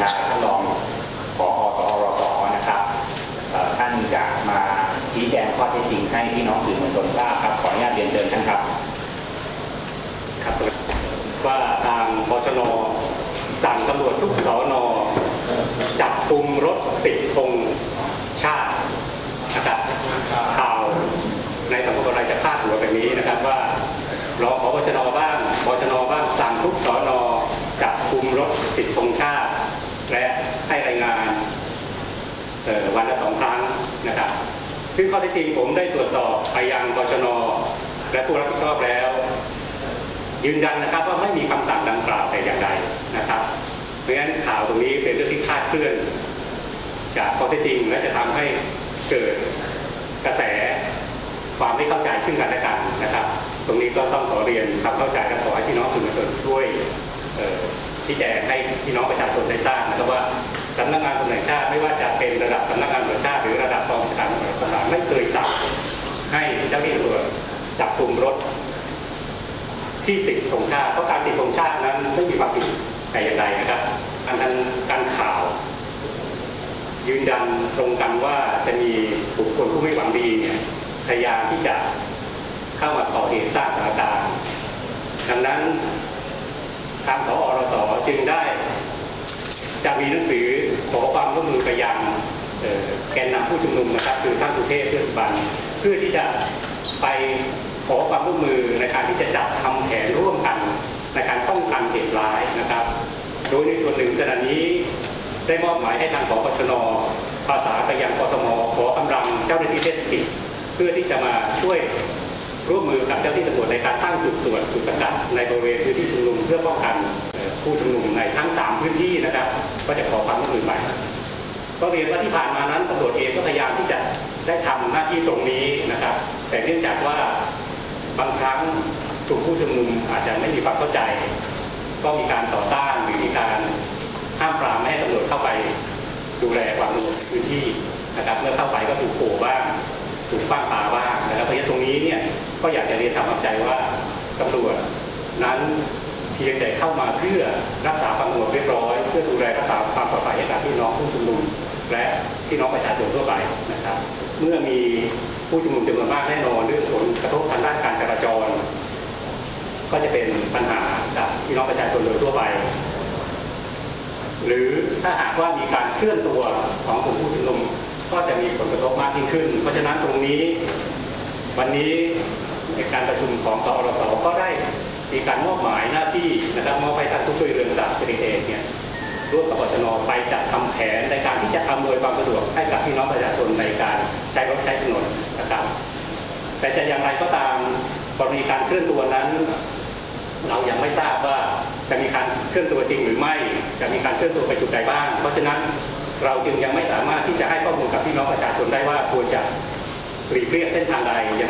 ชาท่านรองผอสอรสนะครับท่านจะมาชี้แจงข้อเท็จจริงให้พี่น้องสื่อมวลชนทราบครับขออนุญาตเรียนเชิญท่านครับครับว่าทางบชนสั่งตำรวจทุกสอนอจับกลุ่มรถติดธงชาตินะครับข่าวในสังคมออนไลน์จะพาดหัวแบบนี้นะครับว่ารอขอบชนบ้างบชนบ้างสั่งทุกสอนอจับกลุ่มรถติดธงชาติ และให้รายงานเอ่อ วันละสองครั้งนะครับ ซึ่งข้อเท็จจริงผมได้ตรวจสอบไปยังบชนและผู้รับผิดชอบแล้ว ยืนยันนะครับว่าไม่มีคำสั่งดังกล่าวแต่อย่างใดนะครับ เพราะฉะนั้นข่าวตรงนี้เป็นเรื่องที่คลาดเคลื่อน จากข้อเท็จจริงและจะทำให้เกิดกระแสความไม่เข้าใจซึ่งกันและกันนะครับ ตรงนี้ก็ต้องขอเรียนความเข้าใจและขอให้พี่น้องสื่อมวลชนช่วยเอ่อชี้แจงให้พี่น้องประชาชนได้ทราบนะครับว่า สำนักงานตำรวจแห่งชาติไม่ว่าจะเป็นระดับสำนักงานตำรวจแห่งชาติหรือระดับกองบัญชาการตำรวจต่างไม่เคยสั่งให้เจ้าหน้าที่ตำรวจจับกลุ่มรถ ที่ติดธงชาติเพราะการติดธงชาตินั้นไม่มีความผิดแต่อย่างใดนะครับการทางการข่าว ยืนยันตรงกันว่าจะมีบุคคลผู้ไม่หวังดีเนี่ยพยายามที่จะเข้ามาก่อเหตุสร้างสถานการณ์ดังนั้นทางผอรสจึงได้ จะมีหนังสือขอความร่วมมือไปยังแกนนำผู้ชุมนุมนะครับคือท่านสุเทพเทือกสุบรรเพื่อที่จะไปขอความร่วมมือในการที่จะจัดทำแผนร่วมกันในการป้องกันเหตุร้ายนะครับ โดยในส่วนหนึ่งขณะนี้ได้มอบหมายให้ทางปปชนภาษาไปยังกทมขอกำลังเจ้าหน้าที่เทศกิจเพื่อที่จะมาช่วยร่วมมือกับเจ้าหน้าที่ตำรวจในการตั้งจุดตรวจจุดสกัดในบริเวณพื้นที่ชุมนุมเพื่อป้องกัน ผู้ชุมนุมในทั้ง 3 พื้นที่นะครับ ก็จะขอความร่วมมือไปก็เรียนว่าที่ผ่านมานั้นตำรวจเองก็พยายามที่จะได้ทำหน้าที่ตรงนี้นะครับ แต่เนื่องจากว่าบางครั้งกลุ่มผู้ชุมนุมอาจจะไม่มีความเข้าใจ ก็มีการต่อต้านหรือมีการห้ามปรามไม่ให้ตำรวจเข้าไปดูแลความสงบในพื้นที่นะครับเมื่อเข้าไปก็ถูกโผบ้างถูกฟ้างปาบ้างนะครับเพราะฉะนั้นตรงนี้เนี่ยก็อยากจะเรียนทำความใจว่าตำรวจนั้น พียงแต่เข้ามาเพื่อรักษาความสงบเรียบร้อย เพื่อดูแลรักษาความปลอดภัยให้กับพี่น้องผู้ชุมนุม และพี่น้องประชาชนทั่วไปนะครับ เมื่อมีผู้ชุมนุมจำนวนมากแน่นอนเรื่องผลกระทบทางด้านการจราจร ก็จะเป็นปัญหากับพี่น้องประชาชนโดยทั่วไป หรือถ้าหากว่ามีการเคลื่อนตัวของกลุ่มผู้ชุมนุมก็จะมีผลกระทบมากยิ่งขึ้น เพราะฉะนั้นตรงนี้ วันนี้ในการประชุมของกอรสก็ได้ มีการมอบหมายหน้าที่นะครับมอบให้ท่านผู้ช่วยเรืองศักดิ์สิริเอกเนี่ยร่วมกับปชนไปจัดทำแผนในการที่จะอำนวยความสะดวกให้กับพี่น้องประชาชนในการใช้รถใช้ถนนนะครับ แต่จะอย่างไรก็ตามกรณีการเคลื่อนตัวนั้น เรายังไม่ทราบว่าจะมีการเคลื่อนตัวจริงหรือไม่ จะมีการเคลื่อนตัวไปจุดใดบ้าง เพราะฉะนั้นเราจึงยังไม่สามารถที่จะให้ข้อมูลกับพี่น้องประชาชนได้ว่าควรจะหลีกเลี่ยงเส้นทางใดยังไม่